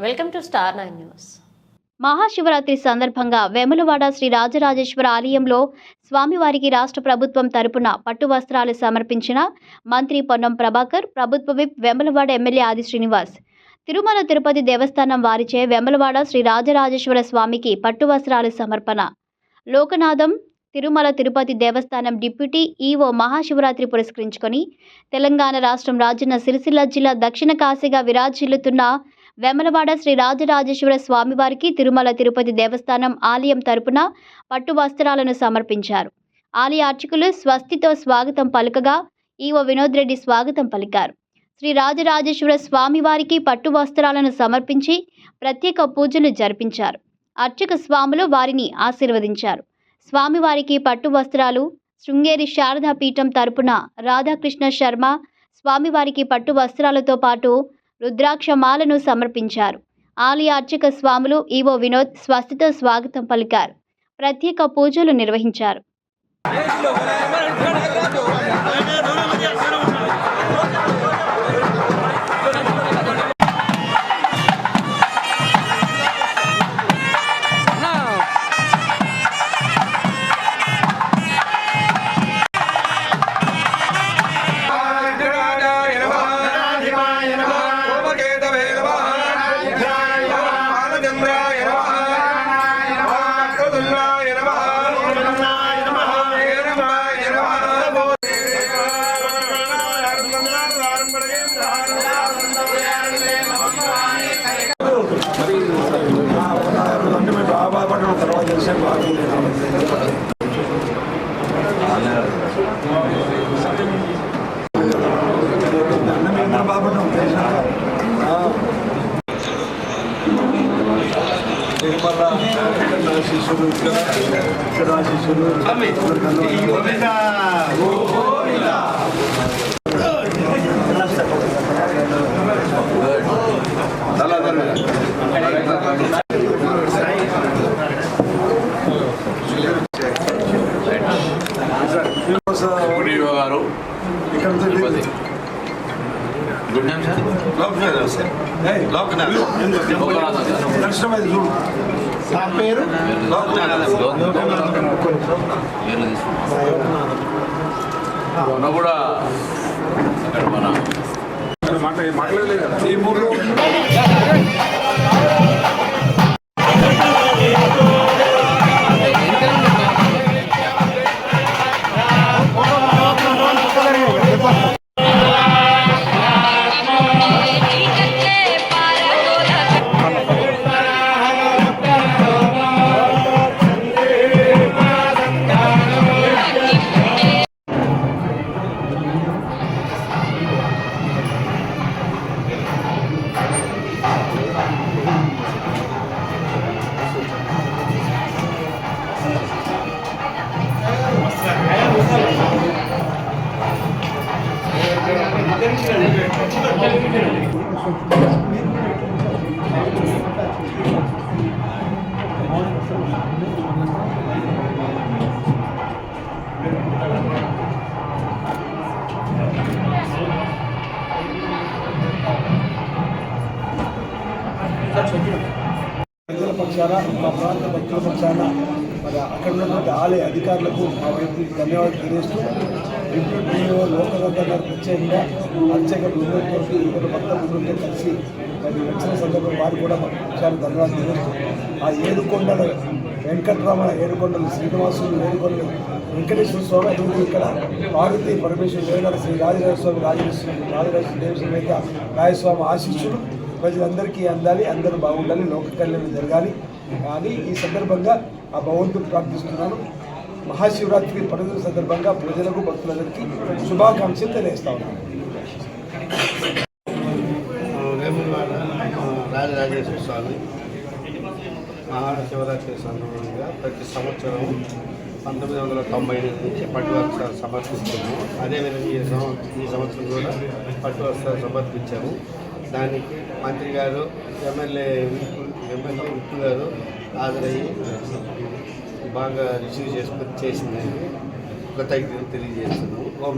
Welcome to star nine news Mahashivaratri సందర్భంగా వెములవాడ శ్రీ రాజరాజేశ్వర ఆలయంలో స్వామివారికి రాష్ట్ర ప్రభుత్వం తరపున పట్టు వస్త్రాలు సమర్పించిన మంత్రి పొన్నం ప్రభాకర్ ప్రభుత్వ విప్ వెములవాడ ఎమ్మెల్యే ఆది శ్రీనివాస్. తిరుమల తిరుపతి దేవస్థానం వారిచే వెములవాడ శ్రీ రాజరాజేశ్వర స్వామికి పట్టు వస్త్రాలు సమర్పణ. లోకనాథం తిరుమల తిరుపతి దేవస్థానం డిప్యూటీ ఈవో మహాశివరాత్రి పురస్కరించుకొని తెలంగాణ రాష్ట్రం రాజన్న సిరిసిల్ల జిల్లా దక్షిణ కాశీగా విరాజిల్లుతున్న వెమలవాడ శ్రీ రాజరాజేశ్వర స్వామివారికి తిరుమల తిరుపతి దేవస్థానం ఆలయం తరపున పట్టు వస్త్రాలను సమర్పించారు. ఆలయ అర్చకులు స్వస్తితో స్వాగతం పలుకగా ఈవో వినోద్ రెడ్డి స్వాగతం పలికారు. శ్రీ రాజరాజేశ్వర స్వామివారికి పట్టు వస్త్రాలను సమర్పించి ప్రత్యేక పూజలు జరిపించారు. అర్చక స్వాములు వారిని ఆశీర్వదించారు. స్వామివారికి పట్టు వస్త్రాలు శృంగేరి శారదా పీఠం తరపున రాధాకృష్ణ శర్మ స్వామివారికి పట్టు వస్త్రాలతో పాటు రుద్రాక్షమాలను సమర్పించారు. ఆలయ అర్చక స్వాములు ఈవో వినోద్ స్వస్తితో స్వాగతం పలికారు. ప్రత్యేక పూజలు నిర్వహించారు. శిష్యుడు ఇక్కడ ఇక్కడ శిష్యుడు DO Tirupati good name sir Loknath sir. దర్శనం అయితే చూడు. నా పేరు? పేర్లు తీసుకున్నాం. మొన్న కూడా అక్కడ మన ఈ ప్రజల పక్షాన మా ప్రాంత భక్తుల పక్షాన మరి అక్కడ ఉన్నటువంటి ఆలయ అధికారులకు మా వైపు ధన్యవాదాలు తెలియజేస్తూ డిప్యూటీ డిఓ గారు ప్రత్యేకంగా అర్చక బృందంతో ఇతర భక్త బృందంతో కలిసి మరి వచ్చిన సందర్భం వారు కూడా మా పక్షాన ధన్యవాదాలు తెలియజేస్తూ ఆ ఏడుకొండల వెంకటరమణ ఏడుకొండలు శ్రీనివాసులు ఏడుకొండలు వెంకటేశ్వర స్వామి అభివృద్ధి ఇక్కడ పార్వతీ పరమేశ్వర వేదాల శ్రీ రాజరాజస్వామి రాజేశ్వర రాజరాజ దేవ సమేత రాయస్వామి ఆశీస్సులు ప్రజలందరికీ అందాలి అందరూ బాగుండాలి లోక కళ్యాణం జరగాలి. కానీ ఈ సందర్భంగా ఆ భగవంతుడు ప్రార్థిస్తున్నాను మహాశివరాత్రి పండుగ సందర్భంగా ప్రజలకు భక్తులందరికీ శుభాకాంక్షలు తెలియజేస్తా ఉన్నాను. రాజరాజేశ్వర స్వామి మహాశివరాత్రి సందర్భంగా ప్రతి సంవత్సరం పంతొమ్మిది వందల తొంభై ఎనిమిది నుంచి పట్టు వస్త్రాలు సమర్పిస్తాము అదేవిధంగా ఈ సంవత్సరం ఈ సంవత్సరం కూడా పట్టు వస్త్రాలు సమర్పించాము. దానికి మంత్రి గారు ఎమ్మెల్యే ఎమ్మెల్యే విప్పు గారు హాజరయ్యి బాగా రిసీవ్ చేసుకొని చేసిందని కృతజ్ఞతలు తెలియజేస్తున్నాము. ఓం